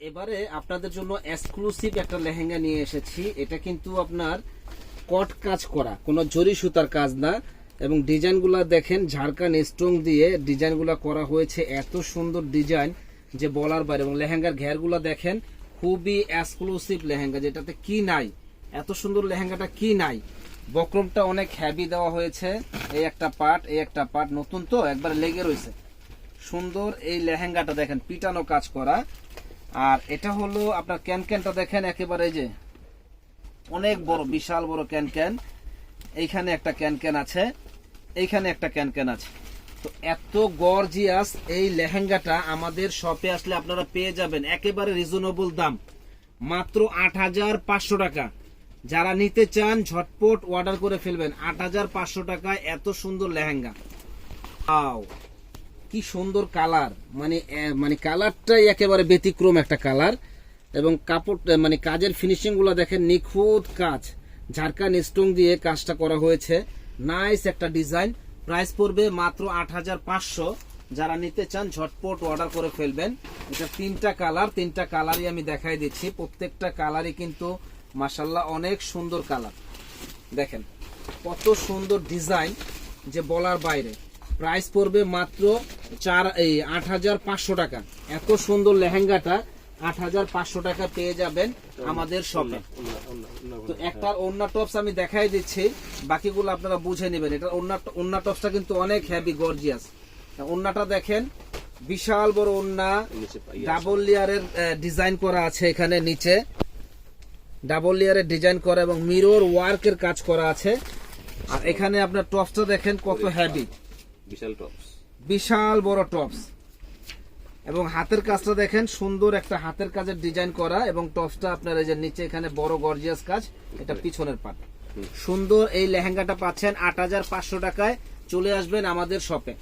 এবারে আপনাদের জন্য এক্সক্লুসিভ একটা লেহেঙ্গা নিয়ে এসেছি। এটা কিন্তু আপনার কট কাজ করা, কোনো জরি সুতার কাজ না। এবং ডিজাইনগুলো দেখেন ঝাড়খান স্টোন দিয়ে ডিজাইনগুলো করা হয়েছে। এত সুন্দর ডিজাইন যে বলার বাইরে। এবং লেহেঙ্গার ঘেরগুলো দেখেন, খুবই এক্সক্লুসিভ লেহেঙ্গা, যেটাতে কি নাই, এত সুন্দর লেহেঙ্গাটা কি নাই। বক্রমটা অনেক হ্যাভি দেওয়া হয়েছে। এই একটা পার্ট এই একটা পার্ট নতুন তো, একবার লেগে রয়েছে সুন্দর এই লেহেঙ্গাটা দেখেন, পিটানো কাজ করা। আর এটা হলো আপনার ক্যান ক্যানটা দেখেন একেবারে যে অনেক বড়, বিশাল বড় ক্যান ক্যান এইখানে একটা ক্যান ক্যান আছে, এইখানে একটা ক্যান ক্যান আছে। তো এত গর্জিয়াস এই লেহেঙ্গাটা আমাদের শপে আসলে আপনারা পেয়ে যাবেন, একেবারে রিজনেবল দাম। মাত্র আট হাজার পাঁচশো টাকা। যারা নিতে চান, ঝটপট অর্ডার করে ফেলবেন। আট হাজার পাঁচশো টাকায় এত সুন্দর লেহেঙ্গা। আও কি সুন্দর কালার। মানে মানে কালারটাই একেবারে ব্যতিক্রম একটা কালার। এবং কাপড় মানে কাজের ফিনিশিংগুলো দেখেন, নিখুঁত কাজ। ঝাড়খান স্টোন দিয়ে কাজটা করা হয়েছে। নাইস একটা ডিজাইন। প্রাইস পড়বে মাত্র আট হাজার পাঁচশো। যারা নিতে চান, ঝটপট অর্ডার করে ফেলবেন। এটা তিনটা কালার, তিনটা কালারই আমি দেখাই দিচ্ছি। প্রত্যেকটা কালারই কিন্তু মাসাল্লাহ অনেক সুন্দর কালার। দেখেন, কত সুন্দর ডিজাইন যে বলার বাইরে। প্রাইস পড়বে মাত্র চার, এই আট হাজার পাঁচশো টাকা। এত সুন্দর লেহেঙ্গাটা আট হাজার পাঁচশো টাকা পেয়ে যাবেন আমাদের শপে তো একটার ওন্না টপস আমি দেখাই দিচ্ছি, বাকিগুলো আপনারা বুঝে নেবেন। এটা ওন্না ওন্না টপসটা কিন্তু অনেক হেভি গর্জিয়াস ওন্নাটা দেখেন, বিশাল বড় ওন্না ডাবল লেয়ারের ডিজাইন করা আছে এখানে নিচে। ডাবল লেয়ারের ডিজাইন করা এবং মিরর ওয়ার্কের কাজ করা আছে। আর এখানে আপনার টপসটা দেখেন কত হেভি বিশাল টপস। বিশাল বড় টপস। এবং হাতের কাজটা দেখেন সুন্দর একটা হাতের কাজের ডিজাইন করা এবং টপসটা আপনার এই যে নিচে এখানে বড় গর্জিয়াস কাজ এটা পিছনের পাট। সুন্দর এই লেহেঙ্গাটা পাচ্ছেন আট হাজার পাঁচশো টাকায়। চলে আসবেন আমাদের শপে